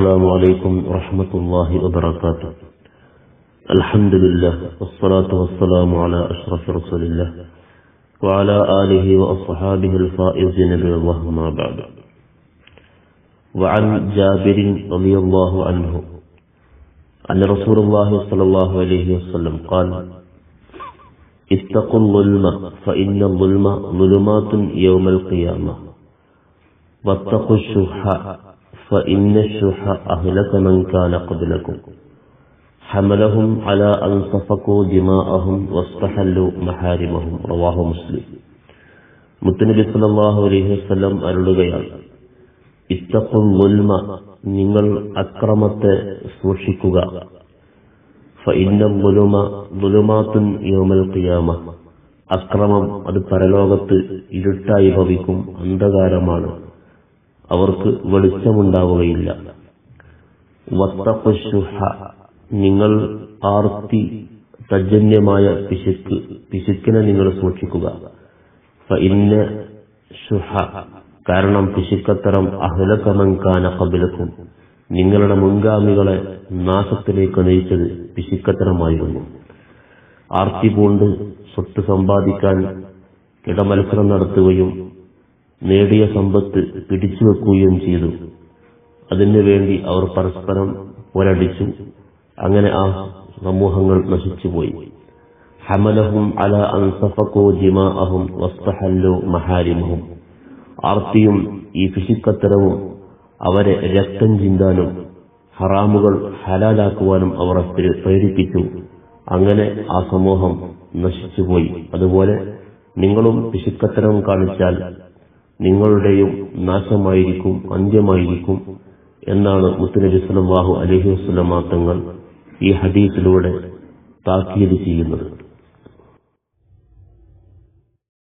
السلام عليكم ورحمة الله وبركاته. الحمد لله والصلاة والسلام على أشرف رسول الله وعلى آله وأصحابه الفائزين بالله ما بعد. وعن جابر رضي الله عنه أن رسول الله صلى الله عليه وسلم قال اتقوا الظلم فإن الظلم ظلمات يوم القيامة. واتقوا الشح فإن الشح أهلك من كان قبلكم حملهم على أن سفكوا دماءهم واستحلوا محارمهم رواه مسلم മുത്തനബി സല്ലല്ലാഹു അലൈഹി വസല്ലം അരുളുകയാണ് ഇത്തഖുൽ ളുൽമ നിങ്ങൾ അക്രമത്തെ സൂക്ഷിക്കുക ഫഇന്ന ളുലുമ ളുലുമാത്തുൻ യൗമൽ ഖിയാമ അക്രമം അത് പരലോകത്ത് ഇരുട്ടായി ഭവിക്കും അന്ധകാരമാണ് അവർക്ക് വെളിച്ചമുണ്ടാവുകയില്ല. വത്തഖുശുഹ നിങ്ങൾ ആർത്തി തജന്യമായ പിശുക്ക് പിശുക്കിനെ നിങ്ങൾ സൂക്ഷിക്കുക. ഫഇന്ന ശുഹ കാരണം പിശുക്കത്തരം അഹലക്കമങ്കാന കബിലക്കും നിങ്ങളുടെ മുൻഗാമികളെ നാശത്തിലേക്ക് നയിച്ചത് പിശുക്കത്തരമായിരുന്നു. ആർത്തി പൂണ്ട് സ്വത്ത് സമ്പാദിക്കാൻ ഇടമത്സരം നടത്തുകയും നേടിയ സമ്പത്ത് പിടിച്ചു വെക്കുകയും ചെയ്തു. അതിനു വേണ്ടി അവർ പരസ്പരം പോരടിച്ചു. അങ്ങനെ ആ സമൂഹങ്ങൾ നശിച്ചുപോയി. ഹമലഹും അല അൻസഫക്കോ ജിമാഅഹും വസ്തഹല്ലോ മഹാരിമഹും. ആർത്തിയും ഈ ഫിഷിക്കത്തരവും അവരെ രക്തം ചിന്താനും ഹറാമുകൾ ഹലാലാക്കുവാനും അവർ പ്രേരിപ്പിച്ചു. അങ്ങനെ ആ സമൂഹം നശിച്ചുപോയി. അതുപോലെ നിങ്ങളും പിശുക്കത്തരം കാണിച്ചാൽ നിങ്ങളുടെയും നാശമായിരിക്കും അന്ത്യമായിരിക്കും എന്നാണ് മുത്തുനബി സല്ലല്ലാഹു അലഹി വസല്ലം തങ്ങൾ ഈ ഹദീസിലൂടെ താക്കീത് ചെയ്യുന്നത്.